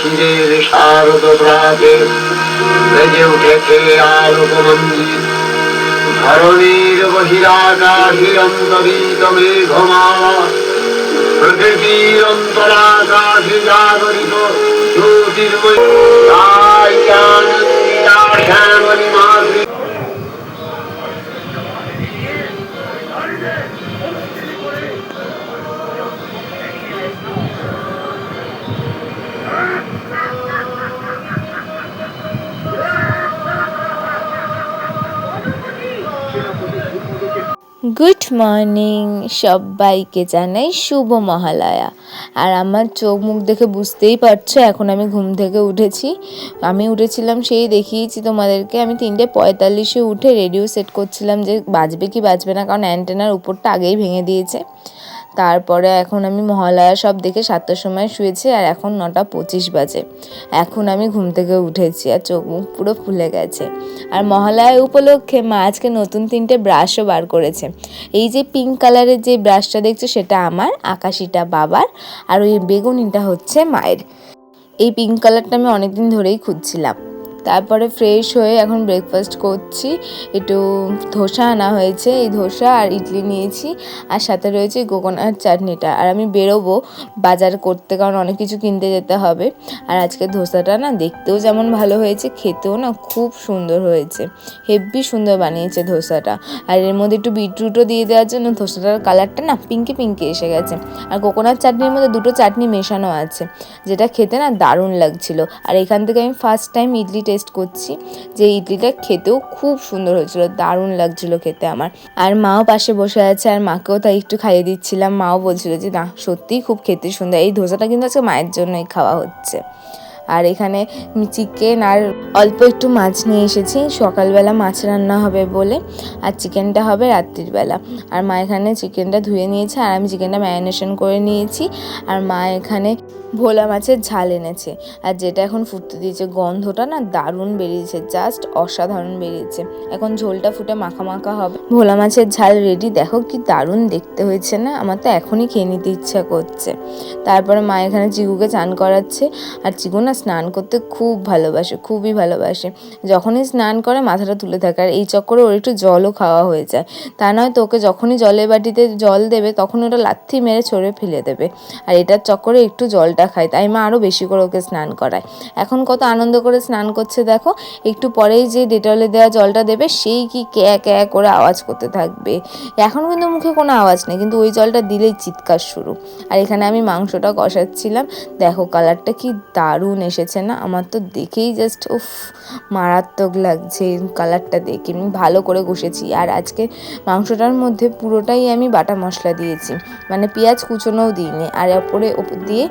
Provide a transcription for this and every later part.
শিরের শারদ প্রাতে বেজে উঠেছে আলোক মন্দির ধরণীর বহিরাকাশের অন্তরিত মেঘমালা প্রকৃতির অন্তরাকাশে জাগরিত জ্যোতির্ময়। মর্নিং সবাইকে জানাই শুভ মহালয়া। আর আমার চোখ মুখ দেখে বুঝতেই পারছ, এখন আমি ঘুম থেকে উঠেছি। আমি উঠেছিলাম সেই দেখিয়েছি তোমাদেরকে। আমি তিনটে পঁয়তাল্লিশে উঠে রেডিও সেট করছিলাম যে বাজবে কি বাজবে না, কারণ অ্যান্টেনার উপরটা আগেই ভেঙে দিয়েছে। তারপরে এখন আমি মহালয়া সব দেখে সাতটার সময় শুয়েছি আর এখন নটা পঁচিশ বাজে। এখন আমি ঘুম থেকে উঠেছি আর চোখ মুখ পুরো ফুলে গেছে। আর মহালয়া উপলক্ষে মা আজকে নতুন তিনটে ব্রাশও বার করেছে। এই যে পিঙ্ক কালারের যে ব্রাশটা দেখছ সেটা আমার, আকাশিটা বাবার আর ওই বেগুনিটা হচ্ছে মায়ের। এই পিঙ্ক কালারটা আমি অনেকদিন ধরেই খুঁজছিলাম। তারপরে ফ্রেশ হয়ে এখন ব্রেকফাস্ট করছি। একটু ধোসা আনা হয়েছে, এই ধোসা আর ইডলি নিয়েছি। আর সাথে রয়েছে কোকোনাট চাটনিটা। আর আমি বেরোবো বাজার করতে, কারণ অনেক কিছু কিনতে যেতে হবে। আর আজকে ধোসাটা না দেখতেও যেমন ভালো হয়েছে, খেতেও না খুব সুন্দর হয়েছে। হেব্বি সুন্দর বানিয়েছে ধোসাটা। আর এর মধ্যে একটু বিটরুটও দিয়ে দেওয়ার জন্য ধোসাটার কালারটা না পিঙ্কি পিঙ্কি এসে গেছে। আর কোকোনাট চাটনির মধ্যে দুটো চাটনি মেশানো আছে, যেটা খেতে না দারুণ লাগছিল। আর এখান থেকে আমি ফার্স্ট টাইম ইডলি টেস্ট করছি যে ইডলিটা খেতেও খুব সুন্দর হয়েছিল, দারুণ লাগছিল খেতে আমার। আর মাও পাশে বসে আছে, আর মাকেও তাই একটু খাইয়ে দিচ্ছিলাম। মাও বলছিল যে, না, সত্যিই খুব খেতে সুন্দর। এই ধোসাটা কিন্তু আজকে মায়ের জন্যই খাওয়া হচ্ছে। আর এখানে চিকেন আর অল্প একটু মাছ নিয়ে এসেছি। সকালবেলা মাছ রান্না হবে বলে আর চিকেনটা হবে রাত্রির বেলা আর মা এখানে চিকেনটা ধুয়ে নিয়েছে আর আমি চিকেনটা ম্যারিনেশন করে নিয়েছি। আর মা এখানে ভোলা মাছের ঝাল এনেছে। আর যেটা এখন ফুটতে দিয়েছে গন্ধটা না দারুণ বেরিয়েছে জাস্ট অসাধারণ বেরিয়েছে। এখন ঝোলটা ফুটে মাখা মাখা হবে। ভোলা মাছের ঝাল রেডি দেখো কি দারুণ দেখতে হয়েছে না? আমার তো এখনই খেয়ে নিতে ইচ্ছা করছে। তারপরে মা এখানে চিকুকে চান করাচ্ছে। আর চিকু না স্নান করতে খুব ভালোবাসে, খুবই ভালোবাসে। যখনই স্নান করে মাথাটা তুলে থাকে আর এই চক্করে ওর একটু জলও খাওয়া হয়ে যায়। তা নয় তো ওকে যখনই জলের বাটিতে জল দেবে তখন ওটা লাথি মেরে ছড়ে ফেলে দেবে। আর এটার চক্করে একটু জলটা খায়, তাই মা আরও বেশি করে ওকে স্নান করায়। এখন কত আনন্দ করে স্নান করছে দেখো, একটু পরেই যে ডেটলে দেওয়া জলটা দেবে সেই কি ক্যা ক্যা করে আওয়াজ করতে থাকবে। এখন কিন্তু মুখে কোনো আওয়াজ নেই, কিন্তু ওই জলটা দিলেই চিৎকার শুরু। আর এখানে আমি মাংসটা কষাচ্ছিলাম, দেখো কালারটা কি দারুণ এসেছে না? আমার তো দেখেই জাস্ট উফ, মারাত্মক লাগছে কালারটা দেখে। আমি ভালো করে কষেছি। আর আজকে মাংসটার মধ্যে পুরোটাই আমি বাটা মশলা দিয়েছি। মানে পেঁয়াজ কুচোনোও দিইনি। আর ওপরে ওপর দিয়ে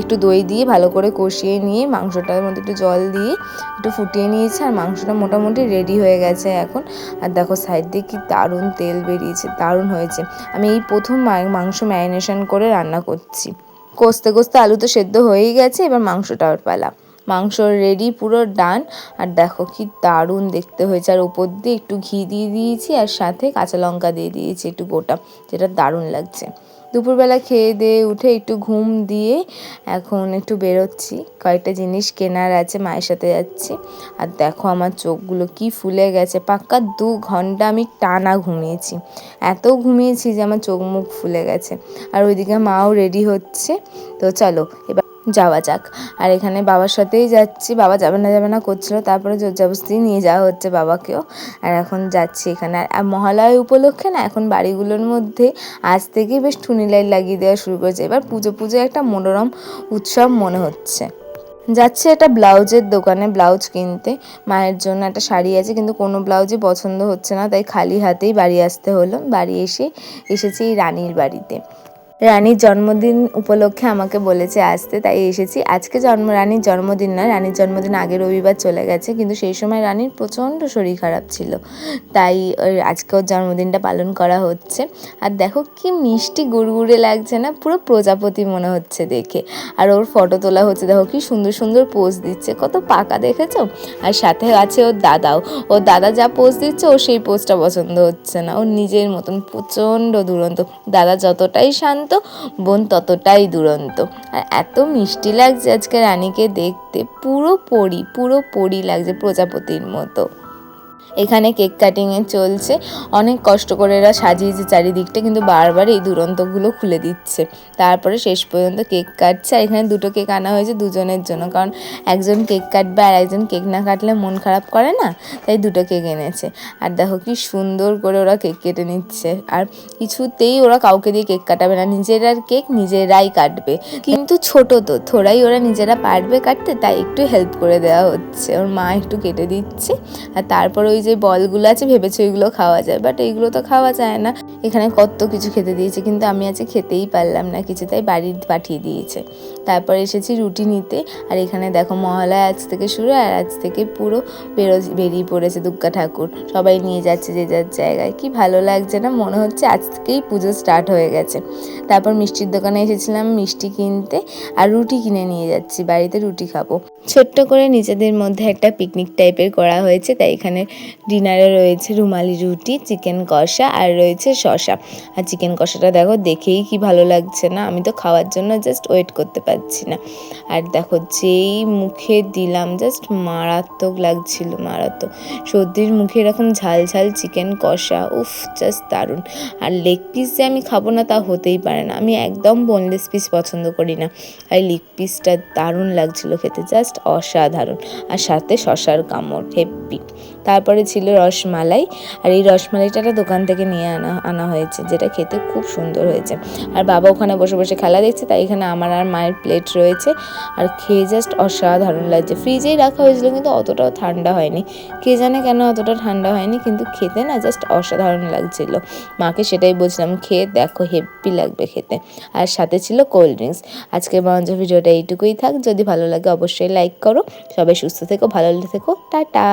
একটু দই দিয়ে ভালো করে কষিয়ে নিয়ে মাংসটার মধ্যে একটু জল দিয়ে একটু ফুটিয়ে নিয়েছি। আর মাংসটা মোটামুটি রেডি হয়ে গেছে এখন। আর দেখো সাইড দিয়ে কি দারুণ তেল বেরিয়েছে, দারুণ হয়েছে। আমি এই প্রথম মাংস ম্যারিনেশন করে রান্না করছি। কষতে কষতে আলু তো সেদ্ধ হয়েই গেছে, এবার মাংসটা মাংসটার পালা। মাংস রেডি পুরো ডান আর দেখো কি দারুণ দেখতে হয়েছে। আর ওপর দিয়ে একটু ঘি দিয়ে দিয়েছি, আর সাথে কাঁচা লঙ্কা দিয়ে দিয়েছি একটু গোটা, যেটা দারুণ লাগছে। দুপুরবেলা খেয়ে দিয়ে উঠে একটু ঘুম দিয়ে এখন একটু বেরোচ্ছি। কয়েকটা জিনিস কেনার আছে, মায়ের সাথে যাচ্ছি। আর দেখো আমার চোখগুলো কি ফুলে গেছে। পাক্কা দু ঘণ্টা আমি টানা ঘুমিয়েছি। এত ঘুমিয়েছি যে আমার চোখ মুখ ফুলে গেছে। আর ওইদিকে মাও রেডি হচ্ছে। তো চলো, এবার যাওয়া যাক। আর এখানে বাবার সাথেই যাচ্ছি। বাবা যাবে না যাবে না, করছিল। তারপরে জোরজাবস্তি নিয়ে যাওয়া হচ্ছে বাবাকেও। আর এখন যাচ্ছি এখানে। আর মহালয় উপলক্ষে না এখন বাড়িগুলোর মধ্যে আজ থেকেই বেশ টুনি লাইট লাগিয়ে দেওয়া শুরু করেছে। এবার পুজো পুজো একটা মনোরম উৎসব মনে হচ্ছে। যাচ্ছে একটা ব্লাউজের দোকানে, ব্লাউজ কিনতে। মায়ের জন্য একটা শাড়ি আছে, কিন্তু কোনো ব্লাউজই পছন্দ হচ্ছে না। তাই খালি হাতেই বাড়ি আসতে হলো। বাড়ি এসে এসেছি রানীর বাড়িতে। রানীর জন্মদিন উপলক্ষে আমাকে বলেছে আসতে, তাই এসেছি। আজকে জন্ম, রানীর জন্মদিন নয়, রানীর জন্মদিন আগে রবিবার চলে গেছে, কিন্তু সেই সময় রানীর প্রচণ্ড শরীর খারাপ ছিল। তাই আজকে ওর জন্মদিনটা পালন করা হচ্ছে। আর দেখো কি মিষ্টি গুড়গুড়ে লাগছে না, পুরো প্রজাপতি মনে হচ্ছে দেখে। আর ওর ফটো তোলা হচ্ছে, দেখো কি সুন্দর সুন্দর পোজ দিচ্ছে, কত পাকা দেখেছ? আর সাথে আছে ওর দাদাও। ওর দাদা যা পোজ দিচ্ছে, ও সেই পোজটা পছন্দ হচ্ছে না। ওর নিজের মতন প্রচণ্ড দুরন্ত। দাদা যতটাই শান্ত দুরন্ত, বোন ততটাই দুরন্ত। আর এত মিষ্টি লাগছে আজকে রানীকে দেখতে পুরো পরি পুরো পরি লাগছে প্রজাপতির মতো। এখানে কেক কাটিংয়ে চলছে। অনেক কষ্ট করে এরা সাজিয়েছে চারিদিকটা, কিন্তু বারবার এই দুরন্তগুলো খুলে দিচ্ছে। তারপরে শেষ পর্যন্ত কেক কাটছে, আর এখানে দুটো কেক আনা হয়েছে দুজনের জন্য। কারণ একজন কেক কাটবে আর একজন কেক না কাটলে মন খারাপ করে না, তাই দুটো কেক এনেছে। আর দেখো কি সুন্দর করে ওরা কেক কেটে নিচ্ছে। আর কিছুতেই ওরা কাউকে দিয়ে কেক কাটাবে না, নিজেরার কেক নিজেরাই কাটবে। কিন্তু ছোট তো, থোড়াই ওরা নিজেরা পারবে কাটতে, তাই একটু হেল্প করে দেওয়া হচ্ছে। ওর মা একটু কেটে দিচ্ছে, আর তারপর ওই যে বলগুলো আছে, ভেবেছে ওইগুলো খাওয়া যায় বাট এইগুলো তো খাওয়া যায় না। এখানে কত কিছু খেতে দিয়েছে, কিন্তু আমি আজকে খেতেই পারলাম না কিছু, তাই বাড়ি পাঠিয়ে দিয়েছে। তারপর এসেছি রুটি নিতে, আর এখানে দেখো মহালয়া আজ থেকে শুরু, আর আজ থেকে পুরো বেরো, বেরিয়ে পড়েছে দুর্গা ঠাকুর। সবাই নিয়ে যাচ্ছে যে যার জায়গায়। কি ভালো লাগছে না, মনে হচ্ছে আজ থেকেই পুজো স্টার্ট হয়ে গেছে। তারপর মিষ্টির দোকানে এসেছিলাম মিষ্টি কিনতে, আর রুটি কিনে নিয়ে যাচ্ছি, বাড়িতে রুটি খাব। ছোট্ট করে নিজেদের মধ্যে একটা পিকনিক টাইপের করা হয়েছে। তাই এখানে ডিনারে রয়েছে রুমালি রুটি চিকেন কষা আর রয়েছে শসা। আর চিকেন কষাটা দেখো, দেখেই কি ভালো লাগছে না? আমি তো খাওয়ার জন্য জাস্ট ওয়েট করতে পারছি না। আর দেখো, যেই মুখে দিলাম জাস্ট মারাত্মক লাগছিল, মারাত্মক। সর্দির মুখে এরকম ঝাল ঝাল চিকেন কষা, উফ জাস্ট দারুণ। আর লেগ পিস যে আমি খাব না তা হতেই পারে না। আমি একদম বোনলেস পিস পছন্দ করি না। আর লেগ পিসটা দারুণ লাগছিল খেতে। জাস্ট অসাধারণ। আর সাথে শশার কামড় হেপ্পি তারপরে ছিল রসমালাই আর এই রসমালাইটা দোকান থেকে নিয়ে আনা আনা হয়েছে, যেটা খেতে খুব সুন্দর হয়েছে। আর বাবা ওখানে বসে বসে খেলা দেখছে, তাই এখানে আমার আর মায়ের প্লেট রয়েছে। আর খেয়ে জাস্ট অসাধারণ লাগছে। ফ্রিজেই রাখা হয়েছিল কিন্তু অতটাও ঠান্ডা হয়নি। কে জানে কেন অতটা ঠান্ডা হয়নি, কিন্তু খেতে না জাস্ট অসাধারণ লাগছিল। মাকে সেটাই বলছিলাম, খেয়ে দেখো হেভি লাগবে খেতে। আর সাথে ছিল কোল্ড ড্রিঙ্কস আজকের মঞ্চ ভিডিওটা এইটুকুই থাক। যদি ভালো লাগে অবশ্যই লাইক করো। সবাই সুস্থ থেকো, ভালো থেকো। টাটা!